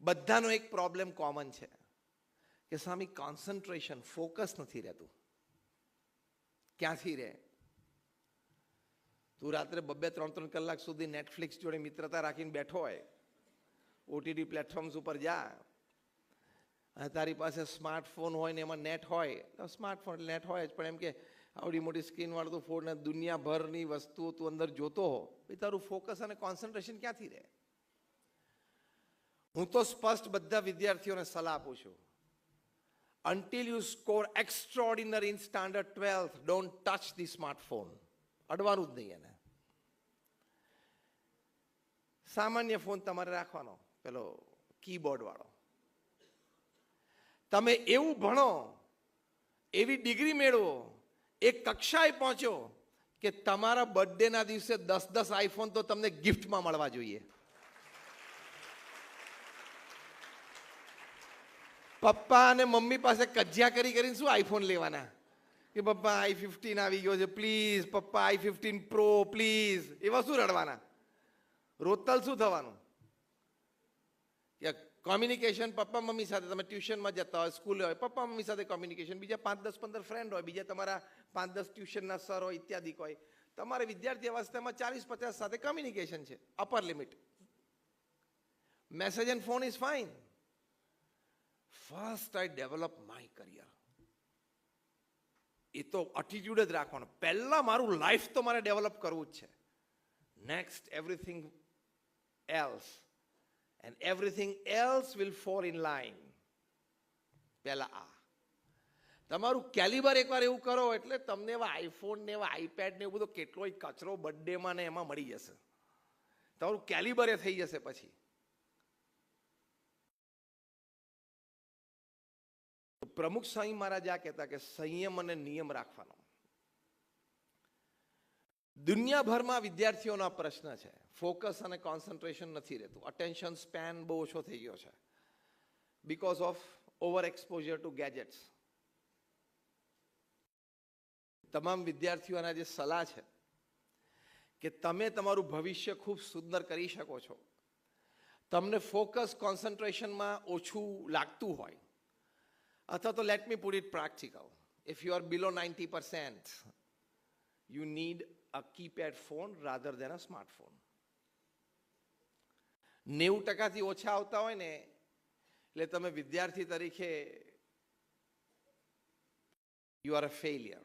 બધાનો એક problem common છે. કે સ્વામી કોન્સન્ટ્રેશન ફોકસ નથી રહેતું. ક્યાંથી રહે? તું રાત્રે બબ્બે ત્રણ ત્રણ કલાક સુધી નેટફ્લિક્સ જોડે મિત્રતા રાખીને બેઠો હોય. ઓટીટી પ્લેટફોર્મ્સ ઉપર જા. અને તારી પાસે સ્માર્ટફોન હોય ને એમાં નેટ હોય. તો સ્માર્ટફોન નેટ હોય જ. પણ એમ કે આવડી મોટી સ્ક્રીનવાળું તું ફોન દુનિયાભરની વસ્તુઓ તું અંદર જોતો હો. એ તારું ફોકસ અને કોન્સન્ટ્રેશન ક્યાંથી રહે? હું તો સ્પષ્ટ બધા વિદ્યાર્થીઓને સલાહ આપું છું. Until you score extraordinary in standard 12th don't touch the smartphone. અડવાનું જ નહીં એને. સામાન્ય ફોન તમારે રાખવાનો, પેલો કીબોર્ડ વાળો. તમે એવું ભણો, એવી ડિગ્રી મેળવો, એક કક્ષાએ પહોંચો, કે તમારા બર્થડેના દિવસે દસ દસ આઈફોન તો તમને ગિફ્ટમાં મળવા જોઈએ. પપ્પા અને મમ્મી પાસે કજિયા કરી કરીને શું આઈફોન લેવાના? કે પપ્પા આઈ ફિફ્ટીન આવી ગયો છે પ્લીઝ પપ્પા આઈ ફિફ્ટીન પ્રો પ્લીઝ એવા શું રડવાના? રોતલ શું થવાનું? કોમ્યુનિકેશન પપ્પા મમ્મી સાથે, તમે ટ્યુશનમાં જતા હોય સ્કૂલે હોય, પપ્પા મમ્મી સાથે કોમ્યુનિકેશન બીજા પાંચ દસ પંદર ફ્રેન્ડ હોય, બીજા તમારા પાંચ દસ ટ્યુશનના સર હોય, ઇત્યાદિક હોય. તમારે વિદ્યાર્થી અવસ્થામાં ચાલીસ પચાસ સાથે કોમ્યુનિકેશન છે. Upper limit message and phone is fine first I develop my career એ તો અટીટ્યુડ જ રાખવાનો. પહેલાં મારું લાઈફ તો મારે ડેવલપ કરવું જ છે. Next everything else and everything else will fall in line પહેલાં આ. તમારું કેલિબર એકવાર એવું કરો એટલે તમને એવા આઈફોન ને એવા આઈપેડ ને એવું બધો કેટલોય કચરો બર્થડેમાં ને એમાં મળી જશે. તમારું કેલિબર એ થઈ જશે પછી. પ્રમુખ સ્વામી મહારાજ આ કહેતા કે સંયમ અને નિયમ રાખવાનો. દુનિયાભરમાં વિદ્યાર્થીઓનો પ્રશ્ન છે. ફોકસ અને કોન્સન્ટ્રેશન નથી રહેતું. અટેન્શન સ્પેન બહુ ઓછો થઈ ગયો છે. Because of over exposure to gadgets તમામ વિદ્યાર્થીઓના જે સલાહ છે કે તમે તમારું ભવિષ્ય ખૂબ સુંદર કરી શકો છો. તમને ફોકસ કોન્સન્ટ્રેશનમાં ઓછું લાગતું હોય અથવા તો let me put it practical if you are below ninety percent you need a keypad phone rather than a smartphone નેવું ટકાથી ઓછા આવતા હોય ને, એટલે તમે વિદ્યાર્થી તરીકે you are a failure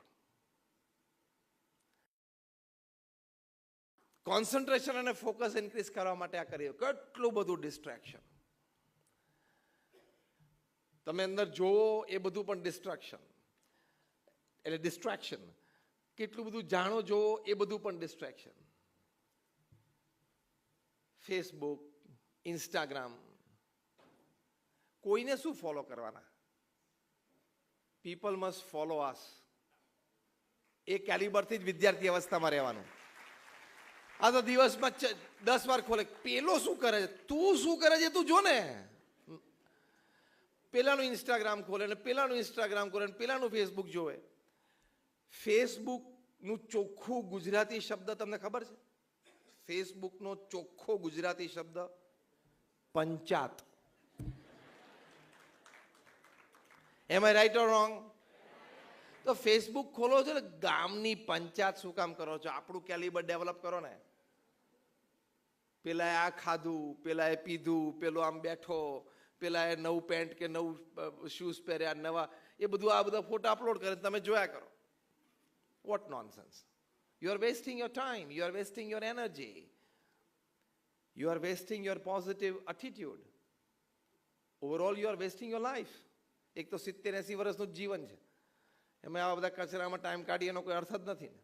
concentration અને ફોકસ ઇન્ક્રીઝ કરવા માટે આ કર્યું કેટલું બધું ડિસ્ટ્રેક્શન તમે અંદર જોવો એ બધું પણ ડિસ્ટ્રેક્શન એટલે ડિસ્ટ્રેક્શન કેટલું બધું જાણો જોવો એ બધું પણ ડિસ્ટ્રેક્શન ફેસબુક ઇન્સ્ટાગ્રામ કોઈને શું ફોલો કરવાના? People must follow as a કેલિબરથી જ વિદ્યાર્થી અવસ્થામાં રહેવાનું. આ તો દિવસમાં દસ વાર ખોલે. પેલો શું કરે છે? તું શું કરે છે? તું જો ને. પેલાનું ઇન્સ્ટાગ્રામ ખોલે ને પેલાનું ઇન્સ્ટાગ્રામ ખોલે ને પેલાનું ફેસબુક જોવે. ફેસબુકનું ચોખ્ખું ગુજરાતી શબ્દ તમને ખબર છે? ફેસબુકનો ચોખ્ખો ગુજરાતી શબ્દ પંચાત. Am I right or wrong તો ફેસબુક ખોલો છો ને, ગામની પંચાયત શું કામ કરો છો? આપણું કેલિબર ડેવલપ કરો ને. પેલા આ ખાધું પેલા એ પીધું, પેલો આમ બેઠો પેલાએ નવું પેન્ટ કે નવું શૂઝ પહેર્યા, નવા, એ બધું આ બધા ફોટા અપલોડ કરે તમે જોયા કરો. What nonsense you are wasting your time you are wasting your energy you are wasting your positive attitude overall you are wasting your life એક તો સિત્તેર એંસી વર્ષનું જ જીવન છે. એમાં આવા બધા કચરામાં ટાઈમ કાઢી એનો કોઈ અર્થ જ નથી ને.